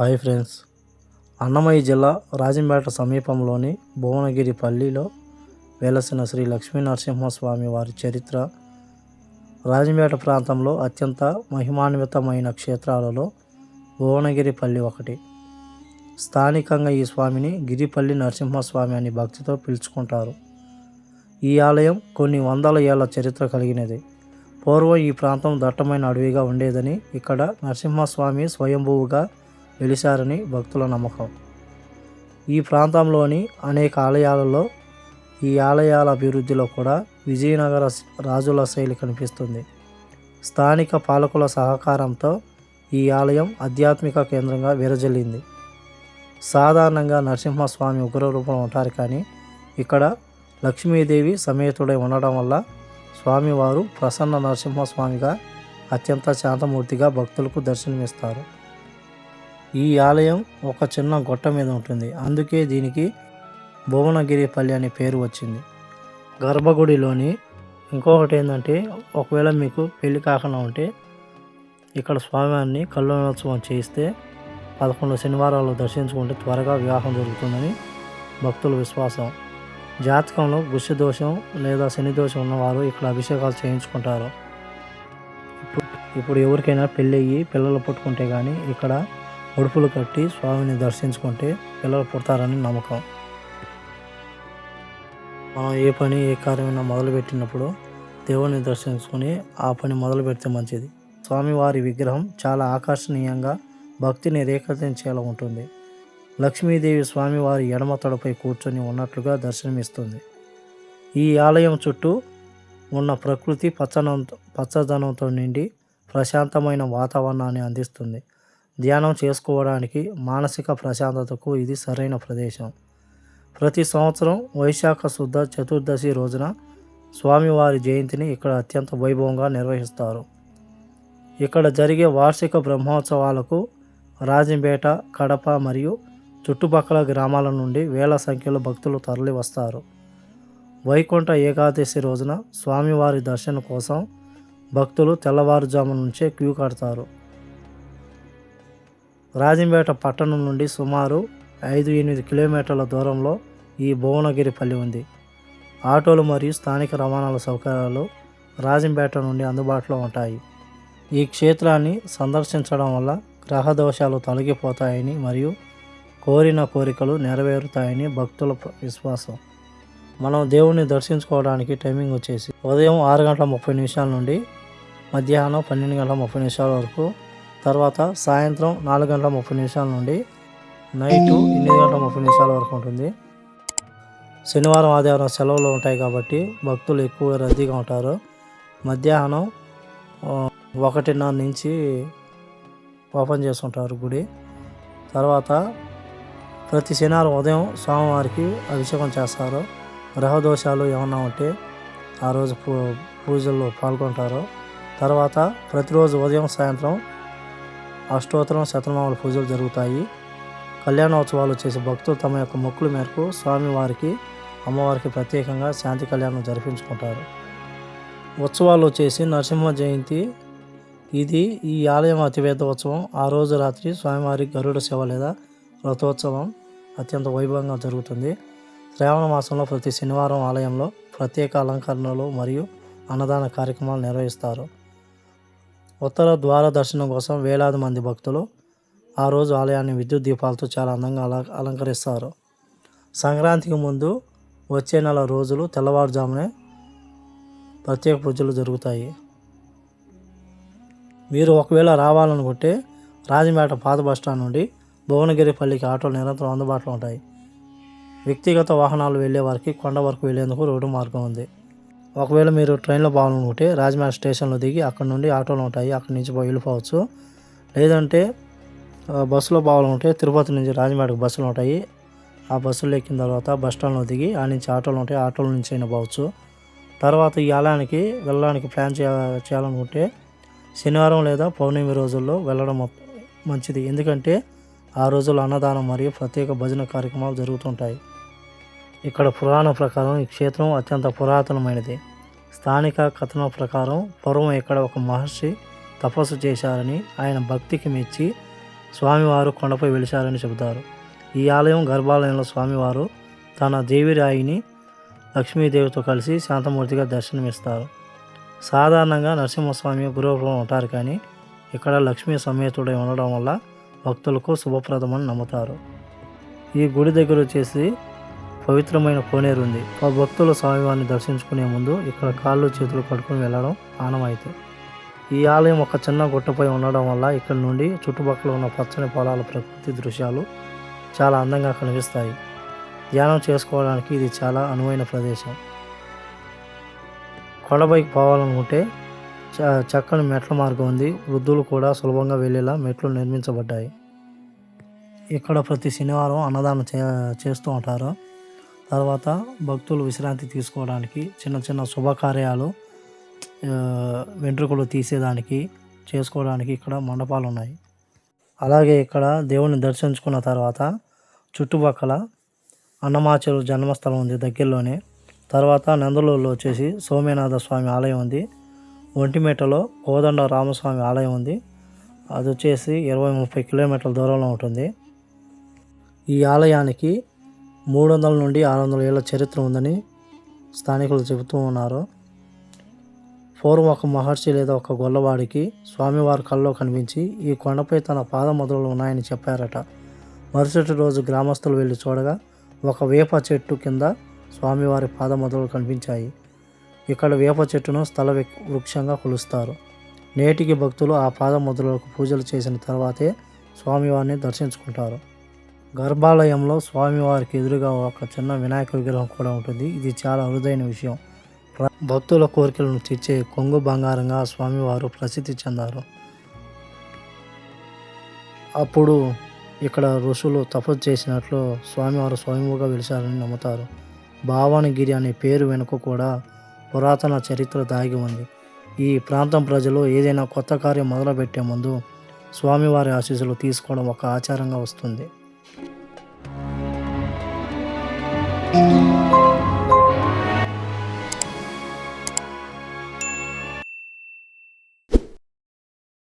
Hi friends. Annamayya జిల్లా రాజంపేట సమీపంలోని భువనగిరి పల్లిలో వెలసిన శ్రీ లక్ష్మీ నరసింహస్వామి వారి చరిత్ర రాజంపేట ప్రాంతంలో అత్యంత మహిమాన్వితమైన క్షేత్రాలలో భువనగిరి పల్లి ఒకటి. స్థానికంగా ఈ స్వామిని గిరిపల్లి నరసింహస్వామి అని భక్తితో పిలుచుకుంటారు. ఈ ఆలయం కొన్ని వందల ఏళ్ళ చరిత్ర కలిగినది. పూర్వం ఈ ప్రాంతం దట్టమైన అడవిగా ఉండేదని ఇక్కడ నరసింహస్వామి స్వయంభువుగా వెలిశారని భక్తుల నమ్మకం. ఈ ప్రాంతంలోని అనేక ఆలయాలలో ఈ ఆలయాల అభివృద్ధిలో కూడా విజయనగర రాజుల శైలి కనిపిస్తుంది. స్థానిక పాలకుల సహకారంతో ఈ ఆలయం ఆధ్యాత్మిక కేంద్రంగా విరజల్లింది. సాధారణంగా నరసింహస్వామి ఉగ్రరూపం ఉంటారు కానీ ఇక్కడ లక్ష్మీదేవి సమేతుడై ఉండడం వల్ల స్వామివారు ప్రసన్న నరసింహస్వామిగా అత్యంత శాంతమూర్తిగా భక్తులకు దర్శనమిస్తారు. ఈ ఆలయం ఒక చిన్న గొట్ట మీద ఉంటుంది. అందుకే దీనికి భువనగిరిపల్లి అనే పేరు వచ్చింది. గర్భగుడిలోని ఇంకొకటి ఏంటంటే ఒకవేళ మీకు పెళ్ళి కాకుండా ఉంటే ఇక్కడ స్వామివారిని కళ్యాణోత్సవం చేస్తే పదకొండు శనివారాలు దర్శించుకుంటే త్వరగా వివాహం జరుగుతుందని భక్తుల విశ్వాసం. జాతకంలో గుష్య దోషం లేదా శని దోషం ఉన్నవారు ఇక్కడ అభిషేకాలు చేయించుకుంటారు. ఇప్పుడు ఇప్పుడు ఎవరికైనా పెళ్ళి అయ్యి పిల్లలు పుట్టుకుంటే కానీ ఇక్కడ ఉడుపులు కట్టి స్వామిని దర్శించుకుంటే పిల్లలు పుడతారని నమ్మకం. మనం ఏ పని ఏ కార్యమైనా మొదలుపెట్టినప్పుడు దేవుని దర్శించుకొని ఆ పని మొదలు పెడితే మంచిది. స్వామివారి విగ్రహం చాలా ఆకర్షణీయంగా భక్తిని రేఖాంచేలా ఉంటుంది. లక్ష్మీదేవి స్వామివారి ఎడమ తొడపై కూర్చొని ఉన్నట్లుగా దర్శనమిస్తుంది. ఈ ఆలయం చుట్టూ ఉన్న ప్రకృతి పచ్చనంతో పచ్చదనంతో నిండి ప్రశాంతమైన వాతావరణాన్ని అందిస్తుంది. ధ్యానం చేసుకోవడానికి మానసిక ప్రశాంతతకు ఇది సరైన ప్రదేశం. ప్రతి సంవత్సరం వైశాఖ శుద్ధ చతుర్దశి రోజున స్వామివారి జయంతిని ఇక్కడ అత్యంత వైభవంగా నిర్వహిస్తారు. ఇక్కడ జరిగే వార్షిక బ్రహ్మోత్సవాలకు రాజంపేట కడప మరియు చుట్టుపక్కల గ్రామాల నుండి వేల సంఖ్యలో భక్తులు తరలి వస్తారు వైకుంఠ ఏకాదశి రోజున స్వామివారి దర్శనం కోసం భక్తులు తెల్లవారుజాము నుంచే క్యూ కడతారు. రాజంపేట పట్టణం నుండి సుమారు ఐదు ఎనిమిది కిలోమీటర్ల దూరంలో ఈ భువనగిరిపల్లి ఉంది. ఆటోలు మరియు స్థానిక రవాణాల సౌకర్యాలు రాజంపేట నుండి అందుబాటులో ఉంటాయి. ఈ క్షేత్రాన్ని సందర్శించడం వల్ల గ్రహ దోషాలు తొలగిపోతాయని మరియు కోరిన కోరికలు నెరవేరుతాయని భక్తుల విశ్వాసం. మనం దేవుణ్ణి దర్శించుకోవడానికి టైమింగ్ వచ్చేసి ఉదయం ఆరు గంటల ముప్పై నిమిషాల నుండి మధ్యాహ్నం పన్నెండు గంటల ముప్పై నిమిషాల వరకు తర్వాత సాయంత్రం నాలుగు గంటల ముప్పై నిమిషాల నుండి నైటు ఎనిమిది గంటల ముప్పై నిమిషాల వరకు ఉంటుంది. శనివారం ఆదివారం సెలవులు ఉంటాయి కాబట్టి భక్తులు ఎక్కువ రద్దీగా ఉంటారు. మధ్యాహ్నం ఒకటిన్నర నుంచి ఓపెన్ చేసుకుంటారు గుడి. తర్వాత ప్రతి శనివారం ఉదయం స్వామివారికి అభిషేకం చేస్తారు. గ్రహ దోషాలు ఏమన్నా ఉంటే ఆ రోజు పూ పూజల్లో పాల్గొంటారు. తర్వాత ప్రతిరోజు ఉదయం సాయంత్రం అష్టోత్తరం శతనామాల పూజలు జరుగుతాయి. కళ్యాణోత్సవాలు చేసే భక్తులు తమ యొక్క మొక్కుల మేరకు స్వామివారికి అమ్మవారికి ప్రత్యేకంగా శాంతి కళ్యాణం జరిపించుకుంటారు. ఉత్సవాలు వచ్చేసి నరసింహ జయంతి ఇది ఈ ఆలయం అతిపెద్ద ఉత్సవం. ఆ రోజు రాత్రి స్వామివారి గరుడ సేవ లేదా రథోత్సవం అత్యంత వైభవంగా జరుగుతుంది. శ్రావణ మాసంలో ప్రతి శనివారం ఆలయంలో ప్రత్యేక అలంకరణలు మరియు అన్నదాన కార్యక్రమాలు నిర్వహిస్తారు. ఉత్తర ద్వార దర్శనం కోసం వేలాది మంది భక్తులు ఆ రోజు ఆలయాన్ని విద్యుత్ దీపాలతో చాలా అందంగా అల అలంకరిస్తారు. సంక్రాంతికి ముందు వచ్చే నెల రోజులు తెల్లవారుజామునే ప్రత్యేక పూజలు జరుగుతాయి. మీరు ఒకవేళ రావాలనుకుంటే రాజమేట పాత బస్టాండ్ నుండి భువనగిరిపల్లికి ఆటోలు నిరంతరం అందుబాటులో ఉంటాయి. వ్యక్తిగత వాహనాలు వెళ్ళే వారికి కొండ వరకు వెళ్ళేందుకు రోడ్డు మార్గం ఉంది. ఒకవేళ మీరు ట్రైన్లో పోవాలనుకుంటే రాజమండ్రి స్టేషన్లో దిగి అక్కడ నుండి ఆటోలు ఉంటాయి. అక్కడి నుంచి పోయి వెళ్ళిపోవచ్చు. లేదంటే బస్సులో పోవాలనుకుంటే తిరుపతి నుంచి రాజమండ్రికి బస్సులు ఉంటాయి. ఆ బస్సులు ఎక్కిన తర్వాత బస్ స్టాండ్లో దిగి ఆ నుంచి ఆటోలు ఉంటాయి ఆటోల నుంచి అయినా పోవచ్చు. తర్వాత ఈ ఆలయానికి వెళ్ళడానికి ప్లాన్ చేయ చేయాలనుకుంటే శనివారం లేదా పౌర్ణమి రోజుల్లో వెళ్ళడం మంచిది. ఎందుకంటే ఆ రోజుల్లో అన్నదానం మరియు ప్రత్యేక భజన కార్యక్రమాలు జరుగుతుంటాయి. ఇక్కడ పురాణం ప్రకారం ఈ క్షేత్రం అత్యంత పురాతనమైనది. స్థానిక కథనం ప్రకారం పూర్వం ఇక్కడ ఒక మహర్షి తపస్సు చేశారని ఆయన భక్తికి మెచ్చి స్వామివారు కొండపై వెలిశారని చెబుతారు. ఈ ఆలయం గర్భాలయంలో స్వామివారు తన దేవిరాయిని లక్ష్మీదేవితో కలిసి శాంతమూర్తిగా దర్శనమిస్తారు. సాధారణంగా నరసింహస్వామి గురువులో ఉంటారు కానీ ఇక్కడ లక్ష్మీ సమేతుడై ఉండడం వల్ల భక్తులకు శుభప్రదమని నమ్ముతారు. ఈ గుడి దగ్గర వచ్చేసి పవిత్రమైన కోనేరు ఉంది. ఆ భక్తులు స్వామివారిని దర్శించుకునే ముందు ఇక్కడ కాళ్ళు చేతులు కడుక్కొని వెళ్ళడం ఆనవాయితీ. ఈ ఆలయం ఒక చిన్న గుట్టపై ఉండడం వల్ల ఇక్కడ నుండి చుట్టుపక్కల ఉన్న పచ్చని పొలాల ప్రకృతి దృశ్యాలు చాలా అందంగా కనిపిస్తాయి. ధ్యానం చేసుకోవడానికి ఇది చాలా అనువైన ప్రదేశం. కొండపైకి పోవాలనుకుంటే చ- చక్కని మెట్ల మార్గం ఉంది. వృద్ధులు కూడా సులభంగా వెళ్ళేలా మెట్లు నిర్మించబడ్డాయి. ఇక్కడ ప్రతి శనివారం అన్నదానం చే చేస్తూ ఉంటారు. తర్వాత భక్తులు విశ్రాంతి తీసుకోవడానికి చిన్న చిన్న శుభకార్యాలు వెంట్రుకలు తీసేదానికి చేసుకోవడానికి ఇక్కడ మండపాలు ఉన్నాయి అలాగే ఇక్కడ దేవుని దర్శించుకున్న తర్వాత చుట్టుపక్కల అన్నమాచరు జన్మస్థలం ఉంది దగ్గరలోనే. తర్వాత నందలూరులో వచ్చేసి సోమేనాథ స్వామి ఆలయం ఉంది. ఒంటిమేటలో కోదండ రామస్వామి ఆలయం ఉంది. అది వచ్చేసి ఇరవై ముప్పై కిలోమీటర్ల దూరంలో ఉంటుంది. ఈ ఆలయానికి మూడు వందల నుండి ఆరు వందల ఏళ్ళ చరిత్ర ఉందని స్థానికులు చెబుతూ ఉన్నారు. పూర్వం ఒక మహర్షి లేదా ఒక గొల్లవాడికి స్వామివారి కల్లో కనిపించి ఈ కొండపై తన పాదముద్రలు ఉన్నాయని చెప్పారట. మరుసటి రోజు గ్రామస్తులు వెళ్ళి చూడగా ఒక వేప చెట్టు కింద స్వామివారి పాదముద్రలు కనిపించాయి. ఇక్కడ వేప చెట్టును స్థల వృక్షంగా కొలుస్తారు. నేటికి భక్తులు ఆ పాదముద్రలకు పూజలు చేసిన తర్వాతే స్వామివారిని దర్శించుకుంటారు. గర్భాలయంలో స్వామివారికి ఎదురుగా ఒక చిన్న వినాయక విగ్రహం కూడా ఉంటుంది. ఇది చాలా అరుదైన విషయం. భక్తుల కోరికలను తీర్చే కొంగు బంగారంగా స్వామివారు ప్రసిద్ధి చెందారు. అప్పుడు ఇక్కడ ఋషులు తపస్సు చేసినట్లు స్వామివారు స్వయంగా వెలిశారని నమ్ముతారు. భావనగిరి అనే పేరు వెనుక కూడా పురాతన చరిత్ర దాగి ఉంది. ఈ ప్రాంతం ప్రజలు ఏదైనా కొత్త కార్యం మొదలుపెట్టే ముందు స్వామివారి ఆశీస్సులు తీసుకోవడం ఒక ఆచారంగా వస్తుంది. Thank you.